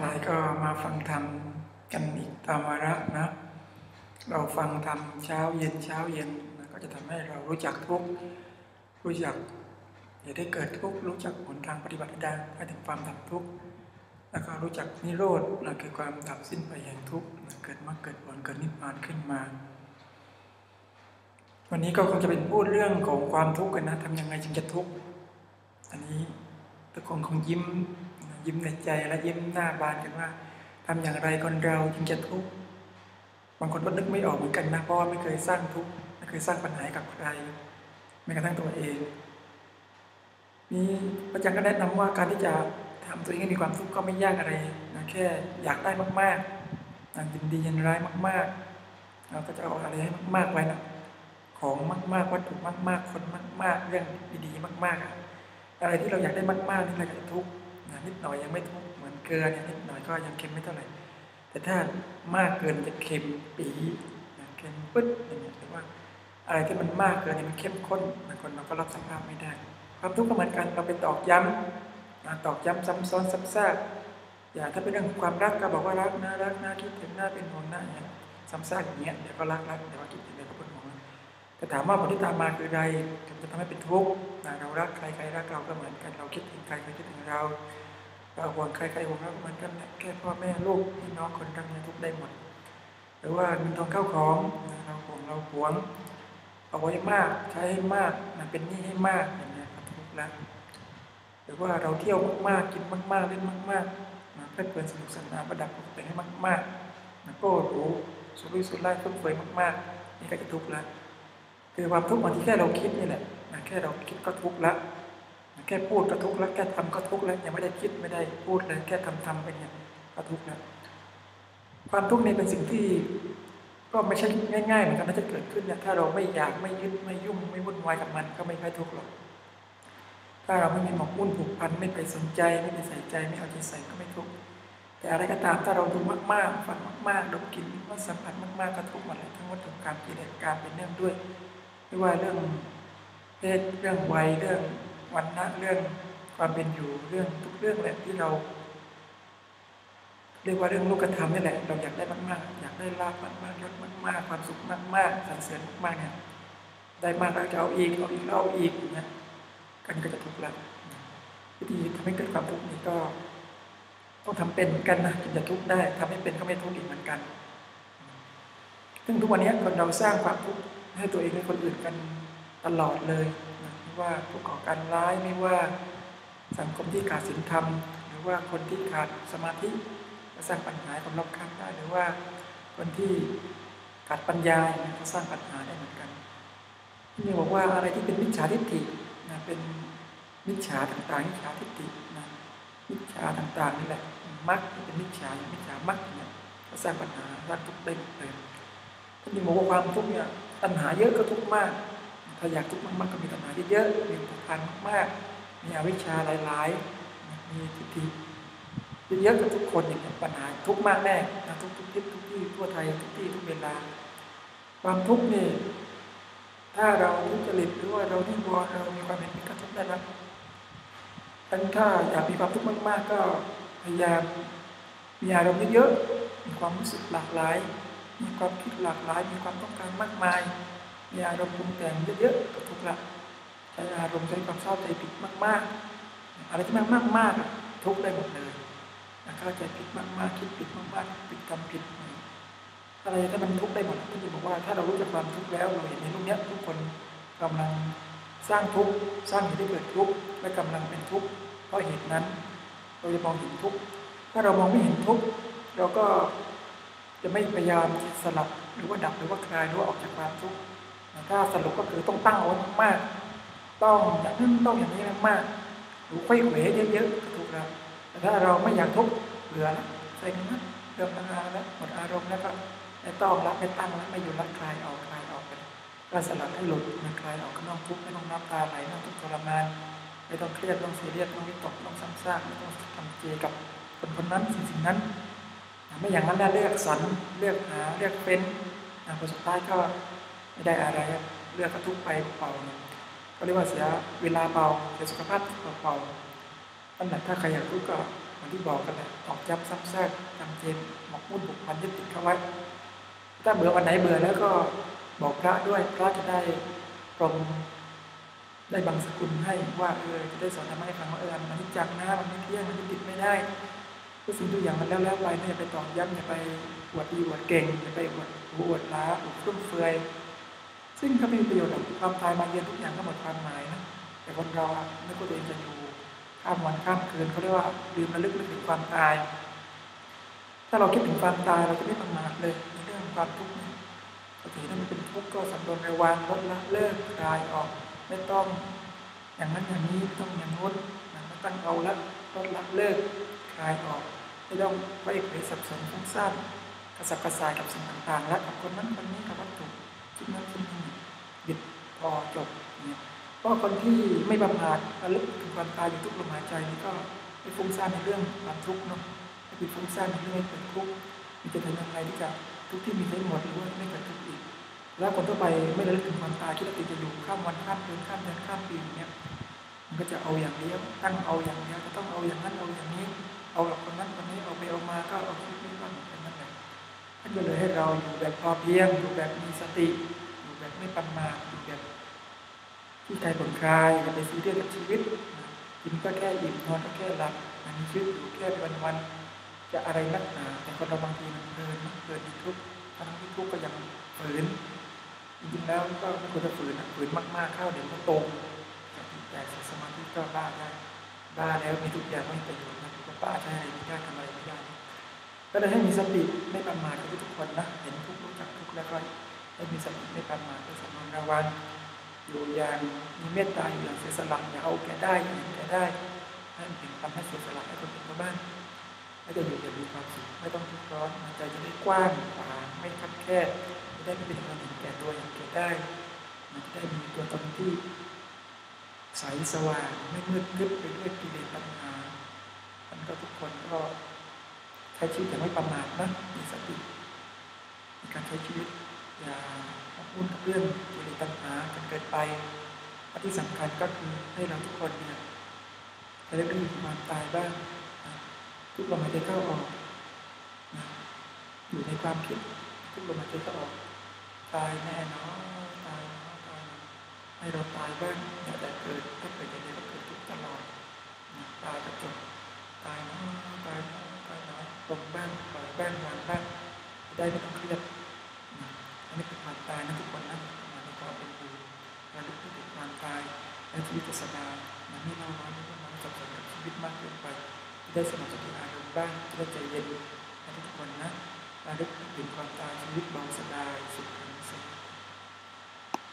หลายก็มาฟังธรรมกันอีกตามวาระนะ เราฟังธรรมเช้าเย็นเช้าเย็นนะก็จะทำให้เรารู้จักทุกรู้จักอย่าได้เกิดทุกรู้จักผลทางปฏิบัติได้ให้ถึงความดับทุกแล้วก็รู้จักนิโรธนะคือความดับสิ้นไปแห่งทุกนะเกิดมรรคเกิดผลเกิดนิพพานขึ้นมา วันนี้ก็คงจะเป็นพูดเรื่องของความทุกข์กันนะทำยังไงจึงจะทุกข์อันนี้ทุกคนคงยิ้ม ยิ้มในใจและยิ้มหน้าบานกันว่าทำอย่างไรคนเราจึงจะทุกข์บางคนก็นึกไม่ออกเหมือนกันนะเพราะว่าไม่เคยสร้างทุกข์ไม่เคยสร้างปัญหากับใครแม้กระทั่งตัวเอง นี่พระอาจารย์ก็แนะนำว่าการที่จะทำตัวเองให้มีความทุกข์ก็ไม่ยากอะไรนะแค่อยากได้มากๆยินดียินร้ายมาก ๆ เราก็จะเอาอะไรให้มากๆไว้นะของมาก ๆ วัตถุมาก ๆ คนมาก ๆ เรื่องดีๆมาก ๆ อะไรที่เราอยากได้มากๆนี่เราจะทุกข์ นิดหน่อยยังไม่ทุกข์เหมือนเกลือเนี่ยนิดหน่อยก็ยังเค็มไม่เท่าไหร่ แต่ถ้ามากเกินจะเค็มปีเค็มปึ๊ดอย่างเงี้ยหรือว่าอะไรที่มันมากเกินเนี่ยมันเข้มข้นบางคนเราก็รับสภาพไม่ได้ ความทุกข์ก็เหมือนกันเราไปตอกย้ำตอกย้ำซ้ำซ้อนซ้ำซากอย่าถ้าเป็นเรื่องความรักก็บอกว่ารักนะรักนะคิดถึงหน้าเป็นห่วงหน้าอย่างซ้ำซากอย่างเงี้ยเดี๋ยวก็รักรักเดี๋ยวก็คิดถึงเดี๋ยวก็เป็นห่วงแต่ถามว่าผลที่ตามมาคืออะไรจะทำให้เป็นทุกข์เรารักใครใครรักเราก็เหมือนกันเราคิดถึงใครใครคิดถึงเรา เราห่วงใครใครห่วงเราเหมือนกันแค่พ่อแม่ลูกพี่น้องคนรักเนี่ยทุกได้หมด หรือว่าเงินทองเข้าของเราห่วงเราหวงเอาไว้มากใช้ให้มากเป็นหนี้ให้มากอย่างเงี้ยทุกแล้วหรือว่าเราเที่ยวมากๆกินมากๆเล่นมากๆมาเพลิดเพลินสนุกสนานประดับตกแต่งให้มากๆมันก็รู้สุรุ่ยสุร่ายฟุ่มเฟยมากๆนี่ก็จะทุกข์แล้วคือความทุกข์บางทีแค่เราคิดนี่แหละแค่เราคิดก็ทุกข์ละ แค่พูดก็ทุกข์แล้วแค่ทำก็ทุกข์แล้วยังไม่ได้คิดไม่ได้พูดเลยแค่ทำทำไปเนี่ยก็ทุกข์แล้วความทุกข์นี่เป็นสิ่งที่ก็ไม่ใช่ง่ายๆเหมือนกันนะจะเกิดขึ้นเนี่ยถ้าเราไม่อยากไม่ยึดไม่ยุ่งไม่วุ่นวายกับมันก็ไม่ค่อยทุกข์หรอกถ้าเราไม่มีหมกมุ่นผูกพันไม่ไปสนใจไม่ไปใส่ใจไม่เอาใจใส่ก็ไม่ทุกข์แต่อะไรก็ตามถ้าเราดูมากๆฟังมากๆดมกลิ่นว่าสัมผัสมากๆก็ทุกข์หมดเลยทั้งวัตถุกรรมกิเลสการเป็นเนื่องด้วย ไม่ว่าเรื่องเพศเรื่องวัยเรื่อง วันนะเรื่องความเป็นอยู่เรื่องทุกเรื่องแหละที่เรา เรียกว่าเรื่องลูกธรรมนี่แหละ เราอยากได้มากๆ อยากได้ลาบมากๆยศมากๆ ความสุขมากๆสรรเสริญมากๆเนี่ยได้มากแล้วจะเอาอีกเอาอีกเอาอีกเนี่ยกันก็จะทุกข์ล้ววิธีทำให้เกิดความทุกข์นี้ก็ ต้องทำเป็นกันนะถึงจะทุกข์ได้ทำให้เป็นก็ไม่ทุกข์อีกเหมือนกัน ซึ่งทุกวันนี้คนเราสร้างความทุกข์ให้ตัวเองให้คนอื่นกันตลอดเลย ไม่ว่าผู้ก่อการร้ายไม่ว่าสังคมที่ขาดศีลธรรม หรือว่าคนที่ขาดสมาธิก็สร้างปัญหาความรบข้างได้หรือว่าคนที่ขาดปัญญาก็สร้างปัญหาได้เหมือนกันนี่บอกว่าอะไรที่เป็นมิจฉาทิฏฐินะเป็นมิจฉาต่างๆมิจฉาทิฏฐินะมิจฉาต่างๆนี่แหละมักเป็นมิจฉามิจฉามักเนี่ยก็สร้างปัญหาสร้างทุกข์ได้หมดเลยท่านบอกว่าความทุกข์เนี่ยปัญหาเยอะก็ทุกข์มาก ถ้าอยากทุกข์มากๆก็มีตัณหาเยอะๆมีผูกพันมากๆ มีอวิชชาหลายๆ มีทิฏฐิเยอะกับทุกคนอย่างปัญหาทุกข์มากแน่ทุกทุกที่ทุกที่ทั่วไทยทุกที่ทุกเวลา ความทุกข์นี่ถ้าเราทุจริตหรือว่าเราที่บัวเรามีความเห็นเป็นกระทุกได้แล้วดังถ้าอยากมีความทุกข์มากๆ ก็พยายามมีอารมณ์เยอะๆมีความรู้สึกหลากหลาย มีความคิดหลากหลาย มีความต้องการมากมาย มีอารมณ์ปรุงแต่งเยอะๆก็ทุกข์ละใช้อารมณ์ใช้ความเศร้าใจผิดมากๆ อะไรที่มันมากๆทุกข์ได้หมดเลยเข้าใจผิดมากๆคิดผิดมากๆผิดทำผิดอะไรที่มันทุกข์ได้หมดที่จะบอกว่าถ้าเรารู้จักความทุกข์แล้วเราเห็นในรูปนี้ทุกคนกำลังสร้างทุกข์สร้างเหตุให้เกิดทุกข์และกำลังเป็นทุกข์เพราะเหตุนั้น เราจะมองเห็นทุกข์ถ้าเรามองไม่เห็นทุกข์เราก็จะไม่พยายามสลับหรือว่าดับหรือว่าคลายหรือว่าออกจากความทุกข์ ถ้าสรุปก็คือต้องตั้งเอาไว้มากต้องอย่างนั้นต้องอย่างนี้มากหรือค่อยเขวเยอะๆก็ถูกแล้วแต่ถ้าเราไม่อยากทุกข์เหลือแล้วใส่กันะเริ่มตั้งอาแล้วหมดอารมณ์แล้วก็ไม่ต้องรับไม่ตั้งแล้วไม่อยู่รับคลายออกคลายออกไปก็สลับให้หลุดมันคลายออกก็ต้องทุกข์ไม่ต้องน้ำตาไหลไม่ต้องทุกข์ทรมานไม่ต้องเครียดต้องเสียเรียดต้องวิตกต้องซ้ำซากไม่ต้องทำเจกับคนคนนั้นสิ่งสิ่งนั้นไม่อย่างนั้นแล้วเลือกสรรเลือกหาเลือกเป็นผลสุดท้ายก็ ไม่ได้อะไรเลือกกระทุกไปเปล่าก็เรียกว่าเสียเวลาเบาเสียสุขภาพเปล่านั่นแหละถ้าใครอยากรู้ก็เหมือนที่บอกกันแหละตอกย้ำซ้ำซากจำเจนหมกมุ่นบุกพันยึดติดเข้าไว้ ถ้าเบื่อวันไหนเบื่อแล้วก็บอกพระด้วยพระจะได้ปรมได้บังสกุลให้ว่าเออจะได้สอนทำให้ฟังว่าเออมันนิจังนะมันไม่เที่ยงมันยึดติดไม่ได้ทุกสิ่งทุกอย่างมันแล้วแล้วไปไม่อย่าไปตอกย้ำอย่าไปอวดดีอวดเก่งอย่าไปอวดอวดล้าอวดฟุ่มเฟือย ซึ่งก็ไม่มีประโยชน์หรอกความตายมาเยือนทุกอย่างก็หมดความหมายนะแต่คนเราไม่ควรตัวเองจะอยู่ข้ามวันข้ามคืนเขาเรียกว่าลืมระลึกถึงความตาย ถ้าเราคิดถึงความตายเราจะไม่ประมาทเลยในเรื่องความทุกข์ปกติถ้ามันเป็นทุกข์ก็สำรวมระวังลดละเลิกคลายออก ไม่ต้อง อย่างนั้นอย่างนี้ต้องอย่างนู้นไม่ต้งเอาละลดละเลิกคลายออกไม่ต้องไปเผยสับสนฟุ้งซ่านกระสับกระส่ายกับสิ่งต่างๆ และกับคนนั้นคนนี้กับวัตถุคิดนั้นคิดนี้หยุด พอจบเนี่ยเพราะคนที่ไม่ประมาทระลึกถึงความตายอยู่ทุกลมหายใจนี่ก็ไม่ฟุ้งซ่านในเรื่องความทุกข์เนาะไม่ไปฟุ้งซ่านในเรื่องไม่เกิดทุกข์มันจะทำยังไงที่จะทุกที่มีได้หมดหรือว่าไม่เกิดทุกข์อีก แล้วคนทั่วไปไม่ระลึกถึงความตายคิดว่าติดจะอยู่ข้ามวันข้ามคืนข้ามเดือนข้ามปีเงี้ยมันก็จะเอาอย่างเดียวตั้งเอาอย่างเดียวจะต้องเอาอย่างนั้นเอาอย่างนี้ เอากับคนนั้นคนนี้เอาไปเอามาก็เอาคิดไม่ว่าเป็นนั่นแหละท่านก็เลยให้เราอยู่แบบพอเพียงอยู่แบบมีสติ ไม่ประมาทแบบที่ใจผ่อนคลายอย่าไปซีเรียสกับชีวิตกินก็แค่อิ่มนอนก็แค่หลับมีชีวิตอยู่แค่วันวันจะอะไรนักหนาแต่คนเราบางทีมันเพลินเพลินทุกข์ทั้งที่ทุกข์ก็ยังฝืนจริงๆแล้วก็ไม่ควรจะฝืนฝืนมากๆเข้าเดี๋ยวมันตรงแต่สมาธิก็บ้าได้บ้าแล้วมีทุกอย่างไม่ประโยชน์นะก็บ้าใช่ไม่ได้ทำอะไรไม่ได้ก็เลยให้มีสติไม่ประมาทกับทุกคนนะเห็นทุกรู้จักทุกแล้วก็ ให้มีสติไม่ประมาทด้วยสมองระวังอยู่อย่างมีเมตตาอยู่อย่างเสียสละอย่าเอาแก่ได้อย่าแก่ได้ให้ถึงทำให้เสียสละให้คนอื่นชาวบ้านให้จะอยู่อย่างมีความสุขไม่ต้องทุกข์ร้อนใจจะได้กว้างขวางไม่คับแคบจะได้ไม่เป็นคนเห็นแก่ตัวอย่างแก่ได้มันจะได้มีตัวตนที่ใสสว่างไม่มืดทึบไปด้วยกิเลสตัณหามันก็ทุกคนก็ใช้ชีวิตอย่างไม่ประมาทนะมีสติในการใช้ชีวิต อย่าวุ่นกับเรื่องกิเลสตัณหากันเกินไปที่สำคัญก็คือให้เราทุกคนเนี่ยจะได้ไม่มีความตายบ้างทุกลมหายใจเข้าออกอยู่ในความคิดทุกลมหายใจเข้าออกตายแน่นอนตายนอนตายให้เราตายบ้างอย่าแต่เกิดถ้าเกิดอย่างนี้ก็เกิดทุกตลอดตายก็จบตายน้อยตายน้อยตายน้อยลงบ้างปล่อยบ้างวางบ้างได้ไม่ต้องเครียด นนี้คือความตายนะทุกคนนะมันก็เป็นอยู่การลุกถึงความตายในชีวิตศาสนามันไม่เล่าร้อนไม่ต้องมาสับสนกับชีวิตมากเกินไปได้สมาธิอารมณ์บ้างได้ใจเย็นให้ทุกคนนะการะลึกถึงความตายชีวิตเบาสบายสุข